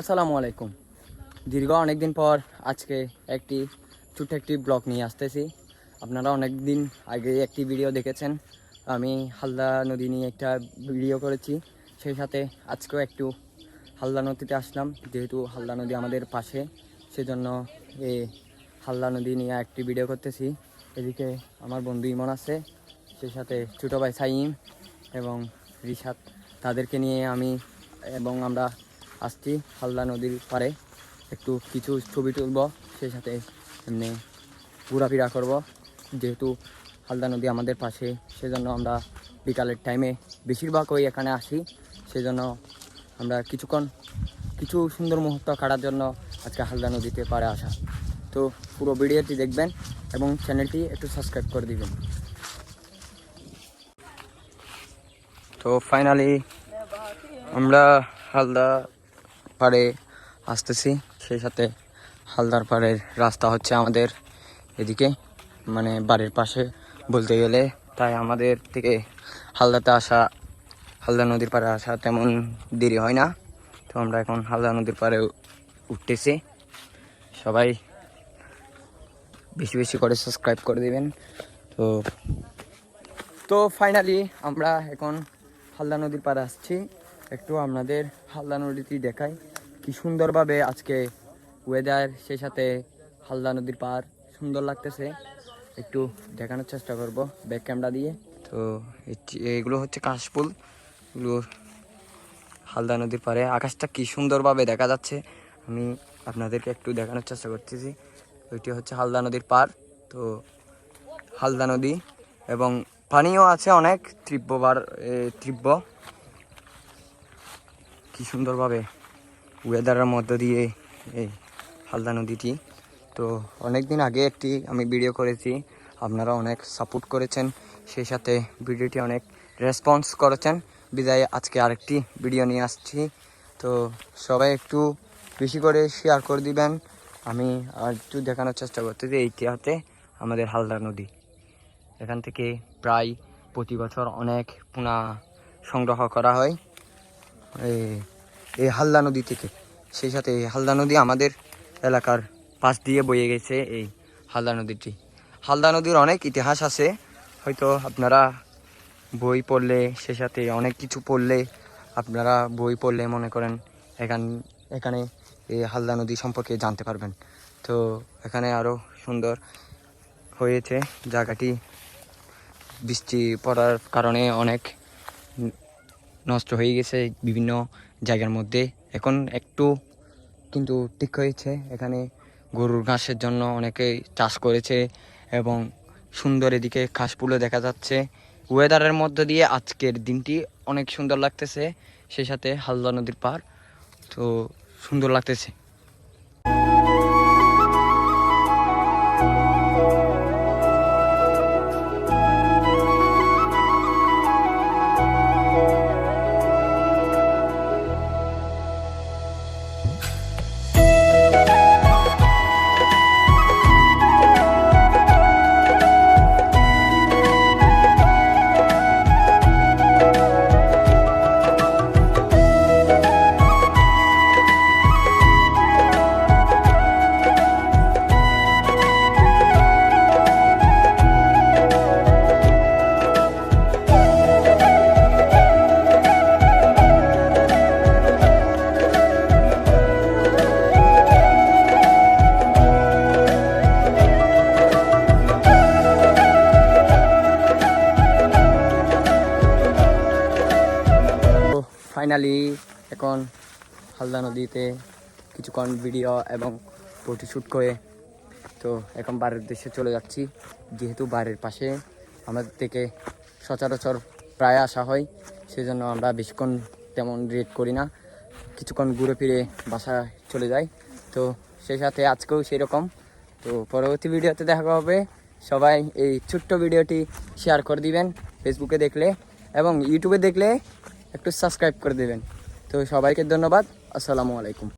আসসালামু আলাইকুম। দীর্ঘ অনেক দিন পর আজকে একটি ছোট্ট একটি ব্লগ নিয়ে আসতেছি। আপনারা অনেক দিন আগে একটি ভিডিও দেখেছেন। আমি হালদা নদী নিয়ে একটা ভিডিও করেছি। সেই সাথে আজকেও একটু হালদা নদীতে আসলাম। যেহেতু হালদা নদী আমাদের পাশে, সেজন্য এই হালদা নদী নিয়ে একটি ভিডিও করতেছি। এদিকে আমার বন্ধু ইমন আছে, সেই সাথে ছোটো ভাই সাইম এবং রিশাদ। তাদেরকে নিয়ে আমি এবং আমরা আসছি, হালদা নদীর পারে একটু কিছু ছবি তুলব, সেই সাথে এমনি ঘোরাফেরা করব। যেহেতু হালদা নদী আমাদের পাশে, সেজন্য আমরা বিকালের টাইমে বেশিরভাগ ওই এখানে আসি। সেজন্য আমরা কিছুক্ষণ, কিছু সুন্দর মুহূর্ত কাটার জন্য আজকে হালদা নদীতে পারে আসা। তো পুরো ভিডিওটি দেখবেন এবং চ্যানেলটি একটু সাবস্ক্রাইব করে দিবেন। তো ফাইনালি আমরা হালদা পাড়ে আসতেছি। সেই সাথে হালদার পাড়ের রাস্তা হচ্ছে আমাদের এদিকে মানে বাড়ির পাশে বলতে গেলে। তাই আমাদের থেকে হালদাতে আসা, হালদা নদীর পাড়ে আসা তেমন দেরি হয় না। তো আমরা এখন হালদা নদীর পাড়ে উঠতেছি। সবাই বেশি বেশি করে সাবস্ক্রাইব করে দেবেন। তো তো ফাইনালি আমরা এখন হালদা নদীর পাড়ে আসছি। একটু আপনাদের হালদা নদীটি দেখাই। কি সুন্দরভাবে আজকে ওয়েদার সেই সাথে হালদা নদীর পার সুন্দর লাগতেছে। একটু দেখানোর চেষ্টা করব ব্যাক ক্যামেরা দিয়ে। তো এগুলো হচ্ছে কাশফুল। এগুলো হালদা নদীর পারে আকাশটা কি সুন্দরভাবে দেখা যাচ্ছে। আমি আপনাদেরকে একটু দেখানোর চেষ্টা করতেছি। ওইটি হচ্ছে হালদা নদীর পার তো হালদা নদী এবং পানিও আছে অনেক, তীব্রবার তীব্র। কি সুন্দরভাবে ওয়েদারের মধ্য দিয়ে এই হালদা নদীটি। তো অনেক দিন আগে একটি আমি ভিডিও করেছি, আপনারা অনেক সাপোর্ট করেছেন, সেই সাথে ভিডিওটি অনেক রেসপন্স করেছেন। বিদায়, আজকে আরেকটি ভিডিও নিয়ে আসছি। তো সবাই একটু বেশি করে শেয়ার করে দিবেন। আমি আর একটু দেখানোর চেষ্টা করতেছি এইটি হচ্ছে আমাদের হালদা নদী। এখান থেকে প্রায় প্রতি বছর অনেক পোনা সংগ্রহ করা হয়। এই- এই হালদা নদী থেকে। সেই সাথে এই হালদা নদী আমাদের এলাকার পাশ দিয়ে বয়ে গেছে এই হালদা নদীটি। হালদা নদীর অনেক ইতিহাস আছে। হয়তো আপনারা বই পড়লে, সে সাথে অনেক কিছু পড়লে আপনারা বই পড়লে মনে করেন এখান, এখানে এই হালদা নদী সম্পর্কে জানতে পারবেন। তো এখানে আরও সুন্দর হয়েছে জায়গাটি। বৃষ্টি পড়ার কারণে অনেক নষ্ট হয়ে গেছে বিভিন্ন জায়গার মধ্যে। এখন একটু কিন্তু ঠিক হয়েছে। এখানে গরুর ঘাসের জন্য অনেকে চাষ করেছে এবং সুন্দর এদিকে ঘাসপুলো দেখা যাচ্ছে। ওয়েদারের মধ্য দিয়ে আজকের দিনটি অনেক সুন্দর লাগতেছে। সেই সাথে হালদা নদীর পার তো সুন্দর লাগতেছে। ফাইনালি এখন হালদা নদীতে কিছুক্ষণ ভিডিও এবং ফটো শ্যুট করে তো এখন বাড়ির দেশে চলে যাচ্ছি। যেহেতু বাড়ির পাশে আমাদের থেকে সচরাচর প্রায় আসা হয়, সেজন্য আমরা বেশিক্ষণ তেমন রেট করি না। কিছুক্ষণ ঘুরে ফিরে বাসা চলে যাই। তো সেই সাথে আজকেও সেরকম। তো পরবর্তী ভিডিওতে দেখা হবে। সবাই এই ছোট্ট ভিডিওটি শেয়ার করে দিবেন। ফেসবুকে দেখলে এবং ইউটিউবে দেখলে একটু সাবস্ক্রাইব করে দেবেন। তো সবাইকে ধন্যবাদ। আসসালামু আলাইকুম।